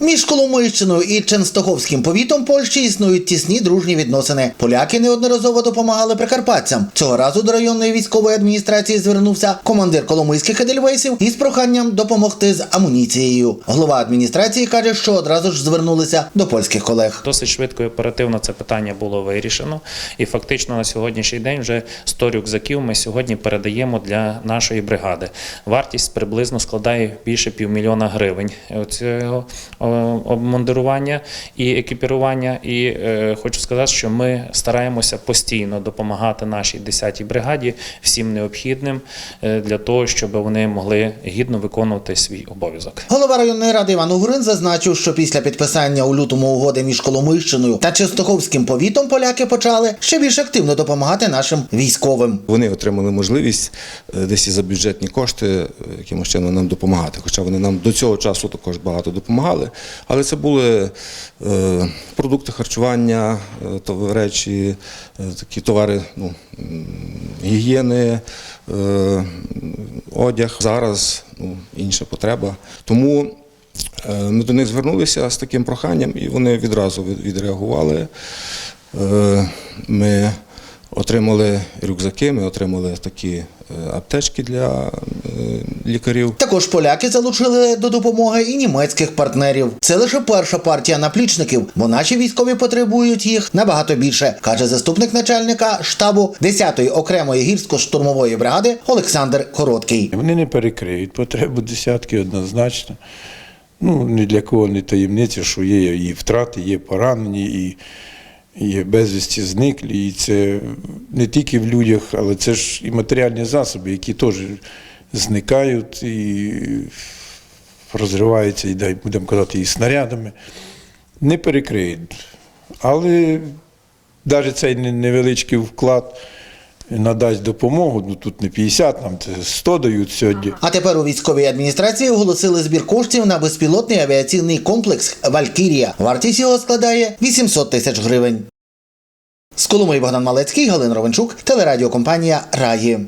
Між Коломийщиною і Ченстоховським повітом Польщі існують тісні дружні відносини. Поляки неодноразово допомагали прикарпатцям. Цього разу до районної військової адміністрації звернувся командир коломийських едельвейсів із проханням допомогти з амуніцією. Голова адміністрації каже, що одразу ж звернулися до польських колег. Досить швидко і оперативно це питання було вирішено. І фактично на сьогоднішній день вже 100 рюкзаків ми сьогодні передаємо для нашої бригади. Вартість приблизно складає більше півмільйона гривень цього обмундирування і екіпірування. І е, хочу сказати, що ми стараємося постійно допомагати нашій 10-й бригаді всім необхідним е, для того, щоб вони могли гідно виконувати свій обов'язок. Голова районної ради Іван Угрин зазначив, що після підписання у лютому угоди між Коломийщиною та Ченстоховським повітом поляки почали ще більш активно допомагати нашим військовим. Вони отримали можливість е, десь і за бюджетні кошти е, якимось чином нам допомагати. Хоча вони нам до цього часу також багато допомагали. Але це були е, продукти харчування, е, речі, е, такі товари ну, гігієни, е, одяг. Зараз ну, інша потреба. Тому е, ми до них звернулися з таким проханням, і вони відразу відреагували. Е, Ми отримали рюкзаки, ми отримали такі аптечки для е, лікарів. Також поляки залучили до допомоги і німецьких партнерів. Це лише перша партія наплічників, бо наші військові потребують їх набагато більше, каже заступник начальника штабу 10-ї окремої гірсько-штурмової бригади Олександр Короткий. Вони не перекриють потребу десятки однозначно. Ну, ні для кого не таємниця, що є і втрати, є поранені, і є безвісті зниклі. І це не тільки в людях, але це ж і матеріальні засоби, які теж зникають і розриваються, і дай будемо казати, і снарядами. Не перекриють. Але навіть цей невеличкий вклад надасть допомогу. Ну тут не 50, нам це 100 дають сьогодні. А тепер у військовій адміністрації оголосили збір коштів на безпілотний авіаційний комплекс Валькірія. Вартість його складає 800 тисяч гривень. З Коломиї Богдан Малецький, Галина Ровенчук, телерадіокомпанія Раї.